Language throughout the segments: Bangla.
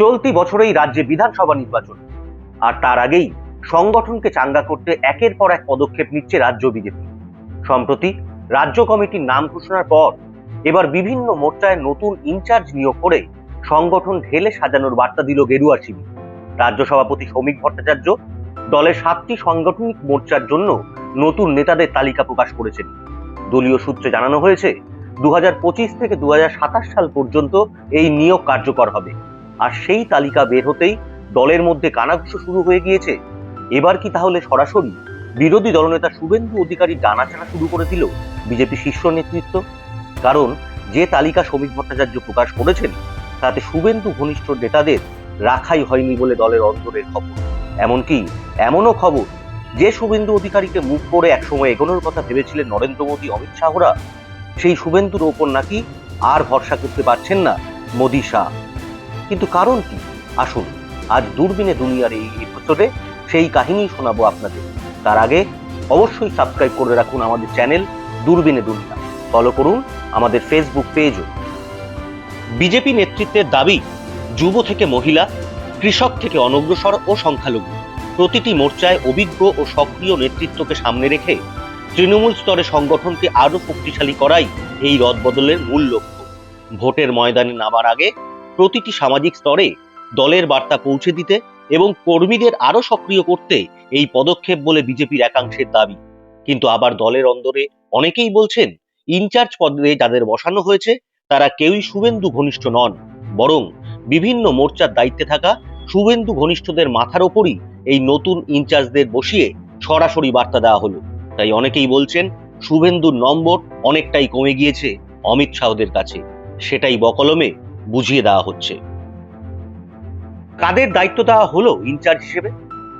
চলতি বছরেই রাজ্যে বিধানসভা নির্বাচন। আর তার আগেই সংগঠনকে চাঙ্গা করতে একের পর এক পদক্ষেপ নিচ্ছে রাজ্য বিজেপি। সম্প্রতি রাজ্য কমিটির নাম ঘোষণার পর এবার বিভিন্ন মোর্চায় নতুন ইনচার্জ নিয়োগ করে সংগঠন ঢেলে সাজানোর বার্তা দিল গেরুয়া শিবির। রাজ্য সভাপতি শ্রমিক ভট্টাচার্য দলের সাতটি সাংগঠনিক মোর্চার জন্য নতুন নেতাদের তালিকা প্রকাশ করেছেন। দলীয় সূত্রে জানানো হয়েছে দু হাজার পঁচিশ থেকে দু হাজার সাতাশ সাল পর্যন্ত এই নিয়োগ কার্যকর হবে। আর সেই তালিকা বের হতেই দলের মধ্যে কানাঘুষো শুরু হয়ে গিয়েছে। এবার কি তাহলে সরাসরি বিরোধী দলনেতা শুভেন্দু অধিকারী ডানাচানা শুরু করে দিল বিজেপি শীর্ষ নেতৃত্ব? কারণ যে তালিকা শ্রমিক ভট্টাচার্য প্রকাশ করেছেন, তাতে শুভেন্দু ঘনিষ্ঠ নেতাদের রাখাই হয়নি বলে দলের অন্তরের খবর। এমনকি এমনও খবর যে শুভেন্দু অধিকারীকে মুখ করে একসময় এগোনোর কথা ভেবেছিলেন নরেন্দ্র মোদী, অমিত শাহরা সেই শুভেন্দুর ওপর নাকি আর ভরসা করতে পারছেন না মোদী শাহ। কিন্তু কারণ কি? আসুন, আজ দূরবীনে দুনিয়ার এই এপিসোডে সেই কাহিনী শোনাবো আপনাদের। তার আগে অবশ্যই সাবস্ক্রাইব করে রাখুন আমাদের চ্যানেল দূরবীনে দুনিয়া। ফলো করুন আমাদের ফেসবুক পেজও বিজেপি নেতৃত্বের দাবি, যুব থেকে মহিলা, কৃষক থেকে অনগ্রসর ও সংখ্যালঘু প্রতিটি মোর্চায় অভিজ্ঞ ও সক্রিয় নেতৃত্বকে সামনে রেখে তৃণমূল স্তরে সংগঠনকে আরও শক্তিশালী করাই এই রদবদলের মূল লক্ষ্য। ভোটের ময়দানে নামার আগে প্রতিটি সামাজিক স্তরে দলের বার্তা পৌঁছে দিতে এবং কর্মীদের আরও সক্রিয় করতে এই পদক্ষেপ বলে বিজেপির একাংশের দাবি। কিন্তু আবার দলের অন্দরে অনেকেই বলছেন, ইনচার্জ পদে যাদের বসানো হয়েছে, তারা কেউই শুভেন্দু ঘনিষ্ঠ নন। বরং বিভিন্ন মোর্চার দায়িত্বে থাকা শুভেন্দু ঘনিষ্ঠদের মাথার ওপরই এই নতুন ইনচার্জদের বসিয়ে সরাসরি বার্তা দেওয়া হলো। তাই অনেকেই বলছেন, শুভেন্দুর নম্বর অনেকটাই কমে গিয়েছে অমিত শাহদের কাছে। সেটাই বকলমে বুঝিয়ে দেওয়া হচ্ছে। কাদের দায়িত্ব দেওয়া হলো ইনচার্জ হিসেবে?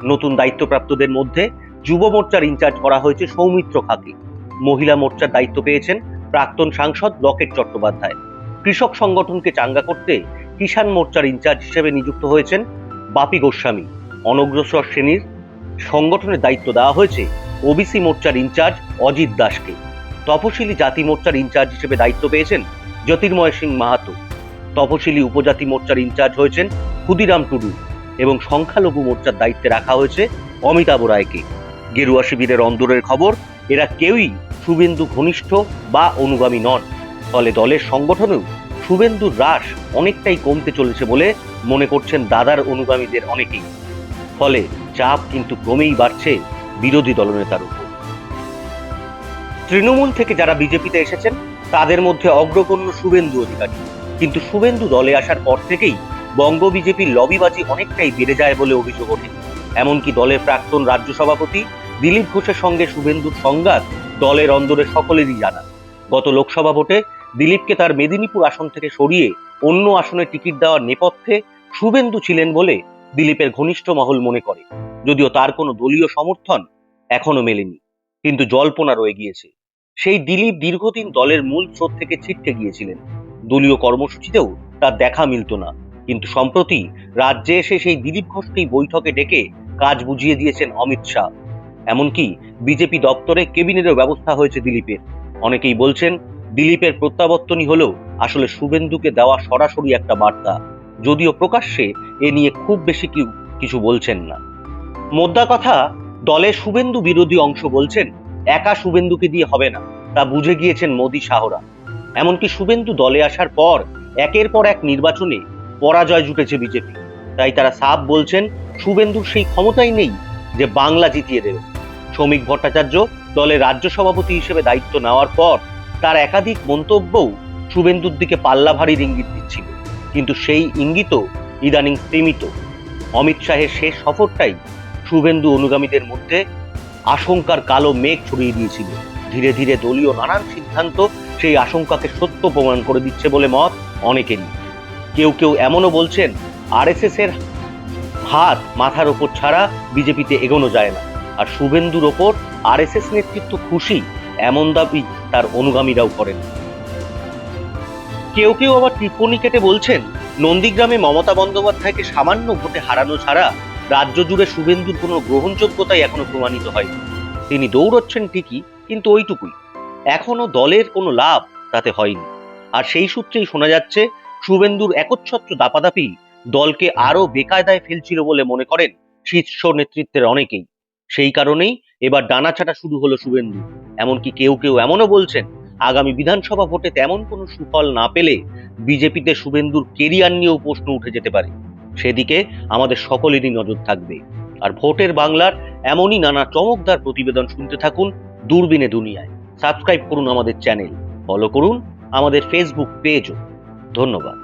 নতুন দায়িত্বপ্রাপ্তদের মধ্যে যুব মোর্চার ইনচার্জ করা হয়েছে সৌমিত্র খাকে। মহিলা মোর্চার দায়িত্ব পেয়েছেন প্রাক্তন সাংসদ লকেট চট্টোপাধ্যায়। কৃষক সংগঠনকে চাঙ্গা করতে কিষাণ মোর্চার ইনচার্জ হিসেবে নিযুক্ত হয়েছেন বাপি গোস্বামী। অনগ্রসর শ্রেণির সংগঠনের দায়িত্ব দেওয়া হয়েছে ওবিসি মোর্চার ইনচার্জ অজিত দাসকে। তপশিলি জাতি মোর্চার ইনচার্জ হিসেবে দায়িত্ব পেয়েছেন জ্যোতির্ময় সিং মাহাতো। তপশিলি উপজাতি মোর্চার ইনচার্জ হয়েছেন ক্ষুদিরাম টুডু এবং সংখ্যালঘু মোর্চার দায়িত্বে রাখা হয়েছে অমিতাভ রায়কে। গেরুয়া শিবিরের অন্দরের খবর, এরা কেউই শুভেন্দু ঘনিষ্ঠ বা অনুগামী নন। ফলে দলের সংগঠনেও শুভেন্দুর হ্রাস অনেকটাই কমতে চলেছে বলে মনে করছেন দাদার অনুগামীদের অনেকেই। ফলে চাপ কিন্তু ক্রমেই বাড়ছে বিরোধী দলনেতার উপর। তৃণমূল থেকে যারা বিজেপিতে এসেছেন, তাদের মধ্যে অগ্রগণ্য শুভেন্দু অধিকারী। কিন্তু শুভেন্দু দলে আসার পর থেকেই বঙ্গ বিজেপির লবিবাজি অনেকটাই বেড়ে যায় বলে অভিযোগ ওঠে। এমনকি দলের প্রাক্তন রাজ্য সভাপতি দিলীপ ঘোষের সঙ্গে শুভেন্দুর সংঘাত দলের অন্দরে সকলেরই জানা। গত লোকসভা ভোটে দিলীপকে তার মেদিনীপুর আসন থেকে সরিয়ে অন্য আসনে টিকিট দেওয়ার নেপথ্যে শুভেন্দু ছিলেন বলে দিলীপের ঘনিষ্ঠ মহল মনে করে। যদিও তার কোনো দলীয় সমর্থন এখনও মেলেনি, কিন্তু জল্পনা রয়ে গিয়েছে। সেই দিলীপ দীর্ঘদিন দলের মূল স্রোত থেকে ছিটকে গিয়েছিলেন। দলীয় কর্মসূচিতেও তার দেখা মিলত না। কিন্তু সম্প্রতি রাজ্যে এসে সেই দিলীপ ঘোষকেই বৈঠকে ডেকে কাজ বুঝিয়ে দিয়েছেন অমিত শাহ। এমনকি বিজেপি দপ্তরে কেবিনেটের ব্যবস্থা হয়েছে দিলীপের। অনেকেই বলছেন, দিলীপের প্রত্যাবর্তনই হলেও আসলে শুভেন্দুকে দেওয়া সরাসরি একটা বার্তা। যদিও প্রকাশ্যে এ নিয়ে খুব বেশি কিছু বলছেন না। মোদ্দা কথা, দলে শুভেন্দু বিরোধী অংশ বলছেন, একা শুভেন্দুকে দিয়ে হবে না। তা বুঝে গিয়েছেন মোদী শাহরা। এমনকি শুভেন্দু দলে আসার পর একের পর এক নির্বাচনে পরাজয় জুটেছে বিজেপি। তাই তারা সাফ বলছেন, শুভেন্দুর সেই ক্ষমতাই নেই যে বাংলা জিতিয়ে দেবে। শ্রমিক ভট্টাচার্য দলের রাজ্য সভাপতি হিসেবে দায়িত্ব নেওয়ার পর তার একাধিক মন্তব্যও শুভেন্দুর দিকে পাল্লা ভারীর ইঙ্গিত দিচ্ছিল। কিন্তু সেই ইঙ্গিতও ইদানিং স্তীমিত অমিত শাহের শেষ সফরটাই শুভেন্দু অনুগামীদের মধ্যে আশঙ্কার কালো মেঘ ছড়িয়ে দিয়েছিল। ধীরে ধীরে দলীয় নানান সিদ্ধান্ত সেই আশঙ্কাকে সত্য প্রমাণ করে দিচ্ছে বলে মত অনেকেরই। কেউ কেউ এমনও বলছেন আরএসএস এর হাত মাথার ওপর ছাড়া বিজেপিতে এগোনো যায় না। আর শুভেন্দুর ওপর আরএসএস নেতৃত্ব খুশি, এমন দাবি তার অনুগামীরাও করেন। কেউ কেউ আবার টিপ্পনি কেটে বলছেন, নন্দীগ্রামে মমতা বন্দ্যোপাধ্যায়কে সামান্য ভোটে হারানো ছাড়া রাজ্য জুড়ে শুভেন্দুর কোনো গ্রহণযোগ্যতাই এখনও প্রমাণিত হয়নি। তিনি দৌড়চ্ছেন ঠিকই, কিন্তু ওইটুকুই। এখনও দলের কোনো লাভ তাতে হয়নি। আর সেই সূত্রেই শোনা যাচ্ছে, শুভেন্দুর একচ্ছত্র দাপাদাপি দলকে আরও বেকায়দায় ফেলছিল বলে মনে করেন শীর্ষ নেতৃত্বের অনেকেই। সেই কারণেই এবার ডানাছাটা শুরু হলো শুভেন্দু। এমনকি কেউ কেউ এমনও বলছেন, আগামী বিধানসভা ভোটে তেমন কোনো সুফল না পেলে বিজেপিতে শুভেন্দুর কেরিয়ার নিয়েও প্রশ্ন উঠে যেতে পারে। সেদিকে আমাদের সকলেরই নজর থাকবে। আর ভোটের বাংলার এমনই নানা চমকদার প্রতিবেদন শুনতে থাকুন দূরবীনে দুনিয়ায়। সাবস্ক্রাইব করুন আমাদের চ্যানেল ফলো করুন আমাদের ফেসবুক পেজও ধন্যবাদ।